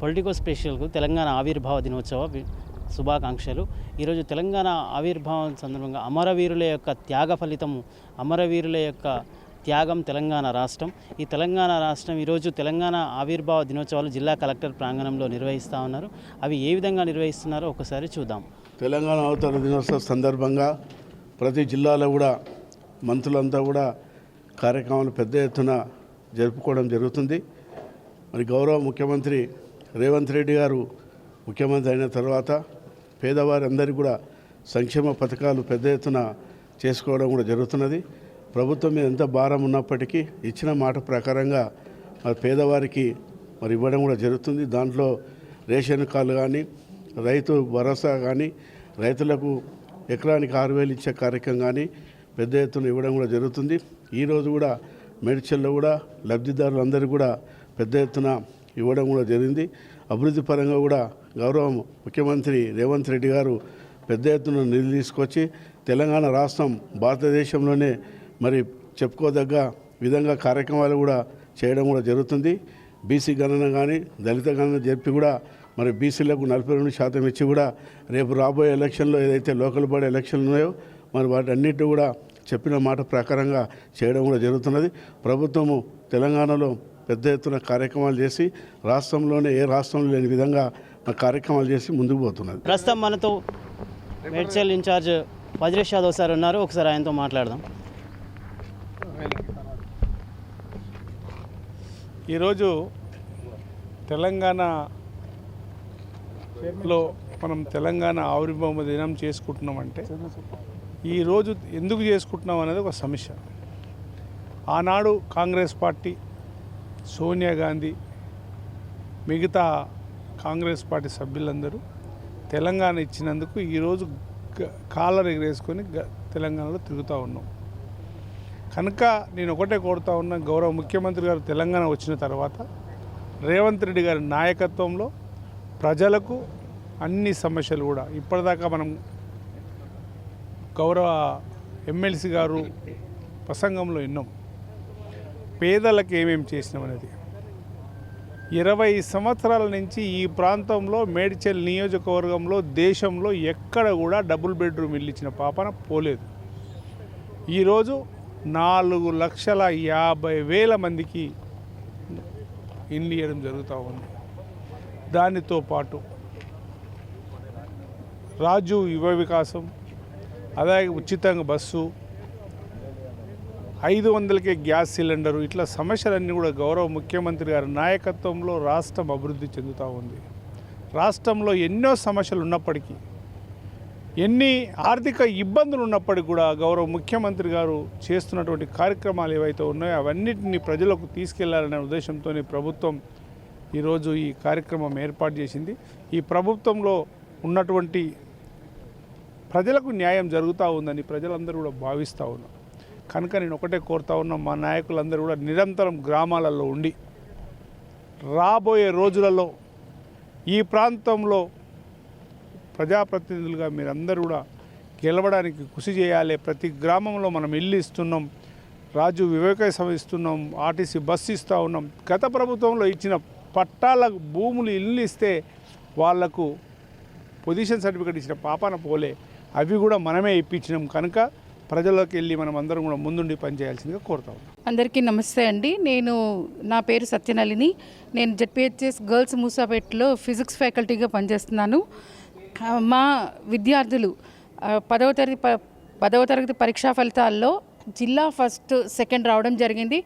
Politico స్పెషల్కు Telangana ఆవిర్భావ దినోత్సవ శుభాకాంక్షలు. ఈరోజు తెలంగాణ ఆవిర్భావం సందర్భంగా అమరవీరుల యొక్క త్యాగ ఫలితము అమరవీరుల యొక్క త్యాగం తెలంగాణ రాష్ట్రం. ఈ తెలంగాణ రాష్ట్రం ఈరోజు తెలంగాణ ఆవిర్భావ దినోత్సవాలు జిల్లా కలెక్టర్ ప్రాంగణంలో నిర్వహిస్తూ ఉన్నారు. అవి ఏ విధంగా నిర్వహిస్తున్నారో ఒకసారి చూద్దాం. తెలంగాణ అవతరణ దినోత్సవ సందర్భంగా ప్రతి జిల్లాలో కూడా మంత్రులంతా కూడా కార్యక్రమాలు పెద్ద ఎత్తున జరుపుకోవడం జరుగుతుంది. మరి గౌరవ ముఖ్యమంత్రి రేవంత్ రెడ్డి గారు ముఖ్యమంత్రి అయిన తర్వాత పేదవారందరికీ కూడా సంక్షేమ పథకాలు పెద్ద ఎత్తున చేసుకోవడం కూడా జరుగుతున్నది. ప్రభుత్వం మీద ఎంత భారం ఉన్నప్పటికీ ఇచ్చిన మాట ప్రకారంగా మరి పేదవారికి మరి ఇవ్వడం కూడా జరుగుతుంది. దాంట్లో రేషన్ కార్డు కానీ రైతు భరోసా కానీ రైతులకు ఎకరానికి ఆరు వేలు ఇచ్చే కార్యక్రమం కానీ పెద్ద ఎత్తున ఇవ్వడం కూడా జరుగుతుంది. ఈరోజు కూడా మేడ్చల్లో కూడా లబ్ధిదారులందరూ కూడా పెద్ద ఎత్తున ఇవ్వడం కూడా జరిగింది. అభివృద్ధి పరంగా కూడా గౌరవ ముఖ్యమంత్రి రేవంత్ రెడ్డి గారు పెద్ద ఎత్తున నిధులు తీసుకొచ్చి తెలంగాణ రాష్ట్రం భారతదేశంలోనే మరి చెప్పుకోదగ్గ విధంగా కార్యక్రమాలు కూడా చేయడం కూడా జరుగుతుంది. బీసీ గణన కానీ దళిత గణన జరిపి కూడా మరి బీసీలకు నలభై రెండు శాతం ఇచ్చి కూడా రేపు రాబోయే ఎలక్షన్లో ఏదైతే లోకల్ బాడీ ఎలక్షన్లు ఉన్నాయో మరి వాటన్నిటి కూడా చెప్పిన మాట ప్రకారంగా చేయడం కూడా జరుగుతున్నది. ప్రభుత్వము తెలంగాణలో పెద్ద ఎత్తున కార్యక్రమాలు చేసి రాష్ట్రంలోనే ఏ రాష్ట్రంలో లేని విధంగా కార్యక్రమాలు చేసి ముందుకు పోతున్నది. ప్రస్తుతం మనతో మేడ్చల్ ఇన్ఛార్జ్ వజ్రేష్ యాదవ్ సార్ ఉన్నారు. ఒకసారి ఆయనతో మాట్లాడదాం. ఈరోజు తెలంగాణలో మనం తెలంగాణ ఆవిర్భావ దినం చేసుకుంటున్నామంటే ఈరోజు ఎందుకు చేసుకుంటున్నాం అనేది ఒక సమస్య. ఆనాడు కాంగ్రెస్ పార్టీ సోనియా గాంధీ మిగతా కాంగ్రెస్ పార్టీ సభ్యులందరూ తెలంగాణ ఇచ్చినందుకు ఈరోజు కాలర్ ఎగరేసుకొని గ- తెలంగాణలో తిరుగుతూ ఉన్నాం. కనుక నేను ఒకటే కోరుతా ఉన్నా గౌరవ ముఖ్యమంత్రి గారు తెలంగాణ వచ్చిన తర్వాత రేవంత్ రెడ్డి గారి నాయకత్వంలో ప్రజలకు అన్ని సమస్యలు కూడా ఇప్పటిదాకా మనం గౌరవ ఎమ్మెల్సీ గారు ప్రసంగంలో విన్నాం. పేదలకు ఏమేమి చేసినాం అనేది. ఇరవై సంవత్సరాల నుంచి ఈ ప్రాంతంలో మేడ్చల్ నియోజకవర్గంలో దేశంలో ఎక్కడ కూడా డబుల్ బెడ్రూమ్ ఇల్లు ఇచ్చిన పాపన పోలేదు. ఈరోజు నాలుగు లక్షల యాభై వేల మందికి ఇల్లు ఇవ్వడం జరుగుతూ ఉంది. దానితో పాటు రాజు యువ వికాసం అలాగే ఉచితంగా బస్సు ఐదు వందలకే గ్యాస్ సిలిండరు. ఇట్లా సమస్యలన్నీ కూడా గౌరవ ముఖ్యమంత్రి గారి నాయకత్వంలో రాష్ట్రం అభివృద్ధి చెందుతూ ఉంది. రాష్ట్రంలో ఎన్నో సమస్యలు ఉన్నప్పటికీ ఎన్ని ఆర్థిక ఇబ్బందులు ఉన్నప్పటికీ కూడా గౌరవ ముఖ్యమంత్రి గారు చేస్తున్నటువంటి కార్యక్రమాలు ఏవైతే ఉన్నాయో అవన్నిటిని ప్రజలకు తీసుకెళ్ళాలనే ఉద్దేశంతోనే ప్రభుత్వం ఈరోజు ఈ కార్యక్రమం ఏర్పాటు చేసింది. ఈ ప్రభుత్వంలో ఉన్నటువంటి ప్రజలకు న్యాయం జరుగుతూ ఉందని ప్రజలందరూ కూడా భావిస్తూ ఉన్నారు. కనుక నేను ఒకటే కోరుతా ఉన్నా మా నాయకులందరూ కూడా నిరంతరం గ్రామాలలో ఉండి రాబోయే రోజులలో ఈ ప్రాంతంలో ప్రజాప్రతినిధులుగా మీరందరూ కూడా గెలవడానికి కృషి చేయాలి. ప్రతి గ్రామంలో మనం ఇల్లు ఇస్తున్నాం రాజు వివేక సభ ఇస్తున్నాం ఆర్టీసీ బస్సు ఇస్తూ ఉన్నాం. గత ప్రభుత్వంలో ఇచ్చిన పట్టాల భూములు ఇల్లు ఇస్తే వాళ్ళకు పొజిషన్ సర్టిఫికేట్ ఇచ్చిన పాపాన పోలే. అవి కూడా మనమే ఇప్పించినాం కనుక ప్రజల్లోకి వెళ్ళి మనం అందరం కూడా ముందుండి పనిచేయాల్సిందిగా కోరుతాం అందరికీ నమస్తే అండి. నేను నా పేరు సత్యనళిని. నేను జెడ్పిహెచ్ఎస్ గర్ల్స్ మూసాపేటలో ఫిజిక్స్ ఫ్యాకల్టీగా పనిచేస్తున్నాను. మా విద్యార్థులు పదవ తరగతి ప- పదవ తరగతి పరీక్షా ఫలితాల్లో జిల్లా ఫస్ట్ సెకండ్ రావడం జరిగింది.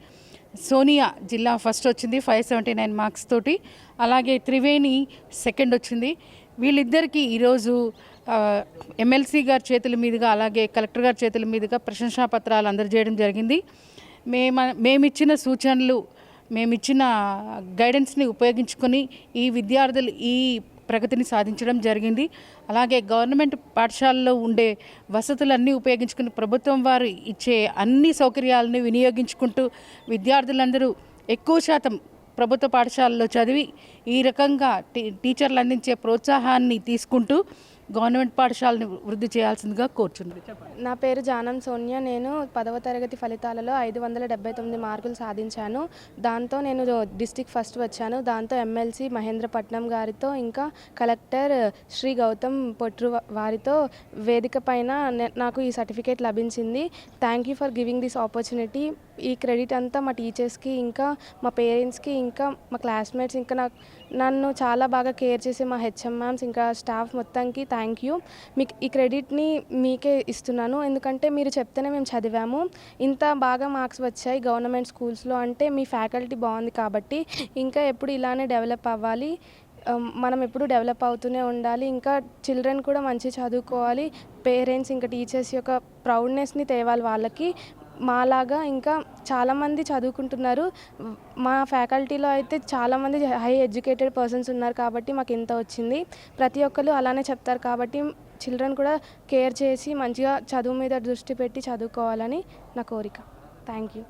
సోనియా జిల్లా ఫస్ట్ వచ్చింది ఫైవ్ సెవెంటీ నైన్ మార్క్స్ తోటి. అలాగే త్రివేణి సెకండ్ వచ్చింది. వీళ్ళిద్దరికీ ఈరోజు ఎమ్మెల్సీ గారి చేతుల మీదుగా అలాగే కలెక్టర్ గారి చేతుల మీదుగా ప్రశంసా పత్రాలు అందజేయడం జరిగింది. మేము మేమిచ్చిన సూచనలు మేమిచ్చిన గైడెన్స్ని ఉపయోగించుకొని ఈ విద్యార్థులు ఈ ప్రగతిని సాధించడం జరిగింది. అలాగే గవర్నమెంట్ పాఠశాలలో ఉండే వసతులన్నీ ఉపయోగించుకుని ప్రభుత్వం వారు ఇచ్చే అన్ని సౌకర్యాలను వినియోగించుకుంటూ విద్యార్థులందరూ ఎక్కువ శాతం ప్రభుత్వ పాఠశాలలో చదివి ఈ రకంగా టీ టీచర్లు అందించే ప్రోత్సాహాన్ని తీసుకుంటూ గవర్నమెంట్ పాఠశాలని వృద్ధి చేయాల్సిందిగా కోరుచున్నది నా పేరు జానం సోనియా. నేను పదవ తరగతి ఫలితాలలో ఐదు వందల డెబ్బై తొమ్మిది మార్కులు సాధించాను. దాంతో నేను డిస్టిక్ ఫస్ట్ వచ్చాను. దాంతో ఎమ్మెల్సీ మహేంద్రపట్నం గారితో ఇంకా కలెక్టర్ శ్రీ గౌతమ్ పొట్రు వారితో వేదిక పైన నాకు ఈ సర్టిఫికేట్ లభించింది. Thank you for giving this opportunity. ఈ క్రెడిట్ అంతా మా టీచర్స్కి ఇంకా మా పేరెంట్స్కి ఇంకా మా క్లాస్మేట్స్ ఇంకా నాకు నన్ను చాలా బాగా కేర్ చేసే మా హెచ్ఎం మ్యామ్స్ ఇంకా స్టాఫ్ మొత్తానికి థ్యాంక్ యూ. మీకు ఈ క్రెడిట్ని మీకే ఇస్తున్నాను. ఎందుకంటే మీరు చెప్తేనే మేము చదివాము. ఇంత బాగా మార్క్స్ వచ్చాయి గవర్నమెంట్ స్కూల్స్లో అంటే మీ ఫ్యాకల్టీ బాగుంది కాబట్టి ఇంకా ఎప్పుడు ఇలానే డెవలప్ అవ్వాలి. మనం ఎప్పుడు డెవలప్ అవుతూనే ఉండాలి. ఇంకా చిల్డ్రన్ కూడా మంచి చదువుకోవాలి. పేరెంట్స్ ఇంకా టీచర్స్ యొక్క ప్రౌడ్నెస్ని తేవాలి వాళ్ళకి. మాలాగా ఇంకా చాలామంది చదువుకుంటున్నారు. మా ఫ్యాకల్టీలో అయితే చాలామంది హై ఎడ్యుకేటెడ్ పర్సన్స్ ఉన్నారు కాబట్టి మాకు ఇంత వచ్చింది. ప్రతి ఒక్కరు అలానే చెప్తారు కాబట్టి చిల్డ్రన్ కూడా కేర్ చేసి మంచిగా చదువు మీద దృష్టి పెట్టి చదువుకోవాలని నా కోరిక. Thank you.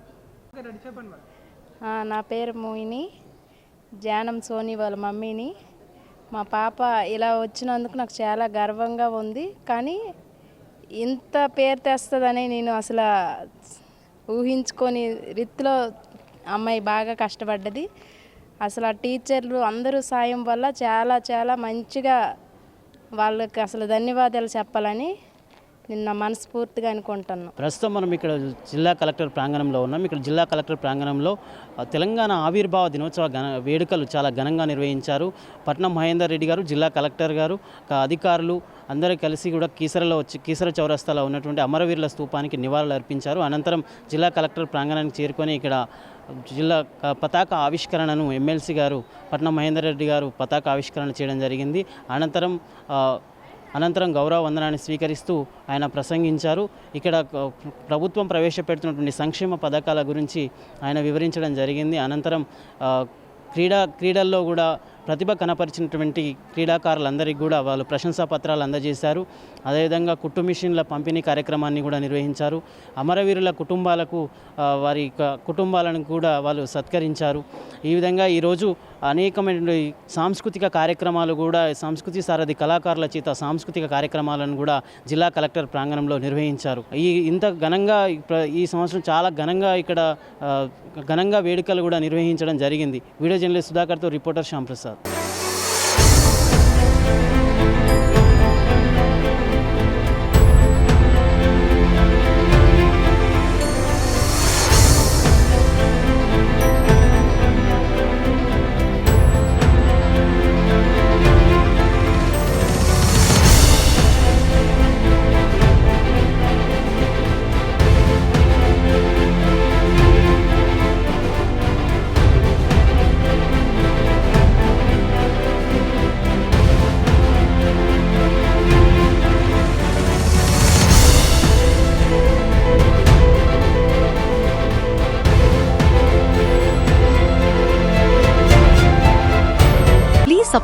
నా పేరు మోహిని. జానం సోని వాళ్ళ మమ్మీని. మా పాప ఇలా వచ్చినందుకు నాకు చాలా గర్వంగా ఉంది. కానీ ఇంత పేరు తెస్తుందని నేను అసలు ఊహించుకొని రీతిలో అమ్మాయి బాగా కష్టపడ్డది. అసలు ఆ టీచర్లు అందరూ సాయం వల్ల చాలా చాలా మంచిగా వాళ్ళకి అసలు ధన్యవాదాలు చెప్పాలని నిన్న మనస్ఫూర్తిగా అనుకుంటున్నాను ప్రస్తుతం మనం ఇక్కడ జిల్లా కలెక్టర్ ప్రాంగణంలో ఉన్నాం. ఇక్కడ జిల్లా కలెక్టర్ ప్రాంగణంలో తెలంగాణ ఆవిర్భావ దినోత్సవ ఘన వేడుకలు చాలా ఘనంగా నిర్వహించారు. పట్నం మహేందర్ రెడ్డి గారు జిల్లా కలెక్టర్ గారు అధికారులు అందరూ కలిసి కూడా కీసరలో వచ్చి కీసర చౌరస్తాలో ఉన్నటువంటి అమరవీరుల స్తూపానికి నివాళులు అర్పించారు. అనంతరం జిల్లా కలెక్టర్ ప్రాంగణానికి చేరుకొని ఇక్కడ జిల్లా పతాక ఆవిష్కరణను ఎమ్మెల్సీ గారు పట్నం మహేందర్ రెడ్డి గారు పతాక ఆవిష్కరణ చేయడం జరిగింది. అనంతరం అనంతరం గౌరవ వందనాన్ని స్వీకరిస్తూ ఆయన ప్రసంగించారు. ఇక్కడ ప్రభుత్వం ప్రవేశపెడుతున్నటువంటి సంక్షేమ పథకాల గురించి ఆయన వివరించడం జరిగింది. అనంతరం క్రీడా క్రీడల్లో కూడా ప్రతిభ కనపరిచినటువంటి క్రీడాకారులందరికీ కూడా వాళ్ళు ప్రశంసా పత్రాలు అందజేశారు. అదేవిధంగా కుట్టు మిషన్ల పంపిణీ కార్యక్రమాన్ని కూడా నిర్వహించారు. అమరవీరుల కుటుంబాలకు వారి యొక్క కుటుంబాలను కూడా వాళ్ళు సత్కరించారు. ఈ విధంగా ఈరోజు అనేకమైన సాంస్కృతిక కార్యక్రమాలు కూడా సంస్కృతి సారథి కళాకారుల చేత సాంస్కృతిక కార్యక్రమాలను కూడా జిల్లా కలెక్టర్ ప్రాంగణంలో నిర్వహించారు. ఈ ఇంత ఘనంగా ఈ ప్ర- ఈ సంవత్సరం చాలా ఘనంగా ఇక్కడ ఘనంగా వేడుకలు కూడా నిర్వహించడం జరిగింది. Video journalist సుధాకర్తో reporter Shyamprasad